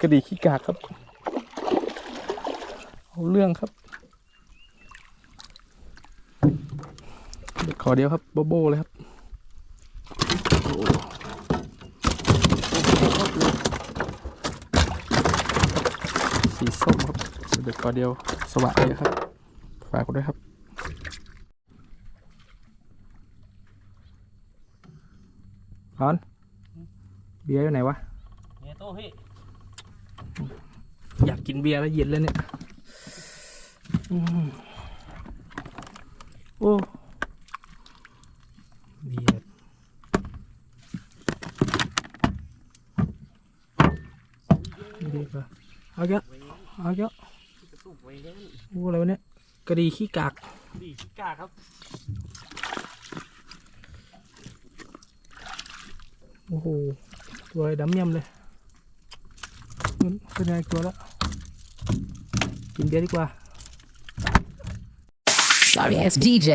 กระดีขี้กากครับ เอาเรื่องครับเด็กขอเดียวครับโบโบเลยครับสีส้มครับเด็กขอเดียวสวัสดีครับ ฝากกันด้วยครับร้อนเบียร์อยู่ไหนวะเนี่ยโต้พี่ กกินเบียร์แล้วเย็นแล้วเนี่ยอืมโอ้เบียร์ดีกว่าเอาเยอะเอาเยอะกระสุนไว้แน่นโอ้อะไรวะเนี่ยกระดีขี้กากดีขี้กาครับโอ้โหตัวอะไรดำเมี่ยมเลยมันเป็นไงตัวแล้ว กินเบียร์ดีกว่า Sorry ass DJ.